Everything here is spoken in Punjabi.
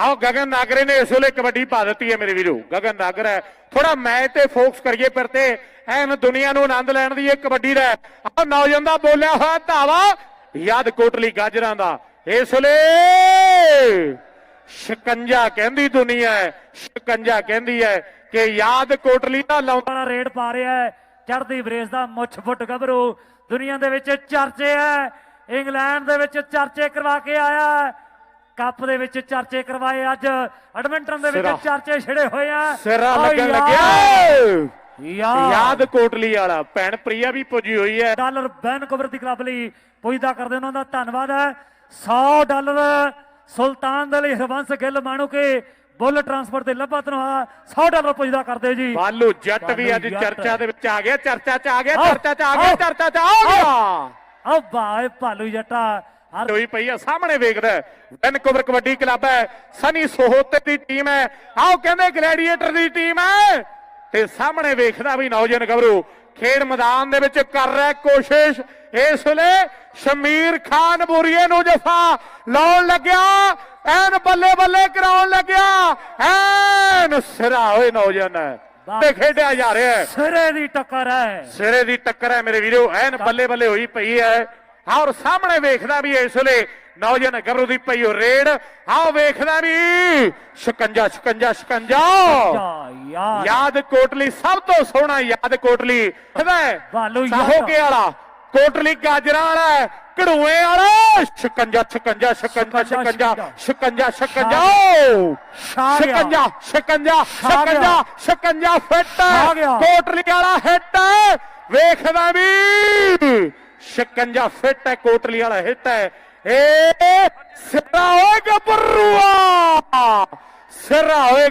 ਆਓ ਗਗਨ ਨਾਗਰੇ ਨੇ ਇਸ ਵੇਲੇ ਕਬੱਡੀ ਪਾ ਦਿੱਤੀ ਹੈ ਮੇਰੇ ਵੀਰੋ। ਗਗਨ ਨਾਗਰ ਹੈ। ਥੋੜਾ ਮੈਚ ਤੇ ਫੋਕਸ ਕਰੀਏ ਫਿਰ ਤੇ। ਐਨ ਦੁਨੀਆ ਨੂੰ ਆਨੰਦ ਲੈਣ ਦੀ ਇਹ ਕਬੱਡੀ ਦਾ ਆਹ ਨੌਜਵਾਨ ਦਾ ਬੋਲਿਆ ਹੋਇਆ ਧਾਵਾ। ਯਾਦ ਕੋਟਲੀ ਗਾਜਰਾਂ ਦਾ। ਇਸ ਵੇਲੇ ਸ਼ਿਕੰਜਾ ਕਹਿੰਦੀ ਦੁਨੀਆ ਹੈ। ਸ਼ਿਕੰਜਾ ਕਹਿੰਦੀ ਹੈ ਕਿ ਯਾਦ ਕੋਟਲੀ ਦਾ ਲਾਉਂਦਾ ਵਾਲਾ ਰੇਡ ਪਾ ਰਿਹਾ ਹੈ। ਚੜ੍ਹਦੀ ਬਰੇਸ ਦਾ ਮੁੱਛ ਫੁੱਟ ਗੱਭਰੂ। ਦੁਨੀਆ ਦੇ ਵਿੱਚ ਚਰਚੇ ਹੈ। ਇੰਗਲੈਂਡ ਦੇ ਵਿੱਚ ਚਰਚੇ ਕਰਵਾ ਕੇ ਆਇਆ ਹੈ। ਕੱਪ ਦੇ ਵਿੱਚ ਚਰਚੇ ਕਰਵਾਏ ਅੱਜ। ਐਡਮਿੰਟਨ ਦੇ ਵਿੱਚ। ਚਰਚੇ ਛਿੜੇ ਹੋਏ ਆ। ਸਿਰਾ ਲੱਗਣ ਲੱਗਿਆ। ਯਾਰ ਯਾਦ ਕੋਟਲੀ ਵਾਲਾ। ਭੈਣ ਪ੍ਰਿਆ ਵੀ ਪੁੱਜੀ ਹੋਈ ਹੈ। ਡਾਲਰ ਬੈਨਕੋਵਰ ਦੀ ਕਲੱਬ ਲਈ ਪੁੱਜਦਾ ਕਰਦੇ ਉਹਨਾਂ ਦਾ ਧੰਨਵਾਦ ਹੈ। 100 ਡਾਲਰ ਸੁਲਤਾਨ ਦੇ ਲਈ ਹਰਬੰਸ ਗਿੱਲ ਮਾਣੂ ਕੇ ਬੁੱਲ ਟਰਾਂਸਪੋਰਟ ਦੇ ਲੱਭਾ ਤਨਵਾ 100 ਡਾਲਰ ਪੁੱਜਦਾ ਕਰਦੇ ਜੀ। ਬਾਲੂ ਜੱਟ ਵੀ ਅੱਜ। ਚਰਚਾ ਦੇ ਵਿੱਚ ਆ ਗਿਆ। ਚਰਚਾ ਚ ਆ ਗਿਆ ਚਰਚਾ ਚ ਆ ਗਿਆ ਚਰਚਾ ਚ ਆ ਗਿਆ। ਆ ਬਾਏ ਭਾਲੂ ਜੱਟਾ। ਹੋਈ ਪਈ ਆ ਸਾਹਮਣੇ ਵੇਖਦਾ ਵੈਨਕੂਵਰ ਕਬੱਡੀ ਕਲੱਬ ਹੈ ਸਨੀ ਸੋਹੋਤੇ ਦੀ ਟੀਮ ਹੈ। ਆਓ ਕਹਿੰਦੇ ਗਲੈਡੀਏਟਰ ਦੀ ਟੀਮ ਹੈ। ਤੇ ਸਾਹਮਣੇ ਵੇਖਦਾ ਵੀ ਨੌਜਵਾਨ ਗੱਭਰੂ ਖੇਡ ਮੈਦਾਨ ਦੇ ਵਿੱਚ ਕਰ ਰਿਹਾ ਕੋਸ਼ਿਸ਼। ਇਸ ਵੇਲੇ ਸ਼ਮੀਰ ਖਾਨ ਬੁਰੀਏ ਨੂੰ ਜਫਾ ਲਾਉਣ ਲੱਗਿਆ। ਐਨ ਬੱਲੇ ਬੱਲੇ ਕਰਾਉਣ ਲੱਗਿਆ। ਐਨ ਸਿਰਾ ਹੋਏ ਨੌਜਵਾਨ। ਤੇ ਖੇਡਿਆ ਜਾ ਰਿਹਾ ਹੈ। ਸਿਰੇ ਦੀ ਟੱਕਰ ਹੈ। ਸਿਰੇ ਦੀ ਟੱਕਰ ਹੈ ਮੇਰੇ ਵੀਰੋ। ਐਨ ਬੱਲੇ ਬੱਲੇ ਹੋਈ ਪਈ ਹੈ। ਔਰ ਸਾਹਮਣੇ ਵੇਖਦਾ ਵੀ ਇਸ ਵੇਲੇ ਨੌਜਵਾਨ ਗੱਭਰੂ ਦੀ ਪਈ ਹੋ ਰੇਡ। ਆਓ ਵੇਖਦਾ ਵੀ ਸ਼ਿਕੰਜਾ ਸ਼ਿਕੰਜਾ ਸ਼ਿਕੰਜਾ। ਯਾਦ ਕੋਟਲੀ ਸਭ ਤੋਂ ਸੋਹਣਾ ਯਾਦ ਕੋਟਲੀ। ਯਾਦ। ਸਾਹੋਕੇ ਵਾਲਾ ਕੋਟਲੀ ਗਾਜਰਾਂ ਵਾਲਾ ਕਢੂਏ ਵਾਲਾ। ਸ਼ਿਕੰਜਾ ਸ਼ਿਕੰਜਾ ਸ਼ਿਕੰਜਾ ਸ਼ਿਕੰਜਾ ਸ਼ਿਕੰਜਾ ਸ਼ਿਕੰਜਾ। ਸ਼ਿਕੰਜਾ ਸ਼ਿਕੰਜਾ। ਸ਼ਿਕੰਜਾ ਸ਼ਿਕੰਜਾ ਫਿੱਟ। ਕੋਟਲੀ ਵਾਲਾ ਹਿੱਟ। ਵੇਖਦਾ ਵੀ ਸ਼ਿਕੰਜਾ ਫਿੱਟ ਹੈ ਕੋਟਲੀ ਵਾਲਾ ਹਿੱਟ ਹੈ। ਏ ਸਿਰਾ ਹੋਏ ਗੱਭਰੂਆ ਸਿਰਾ ਹੋਏ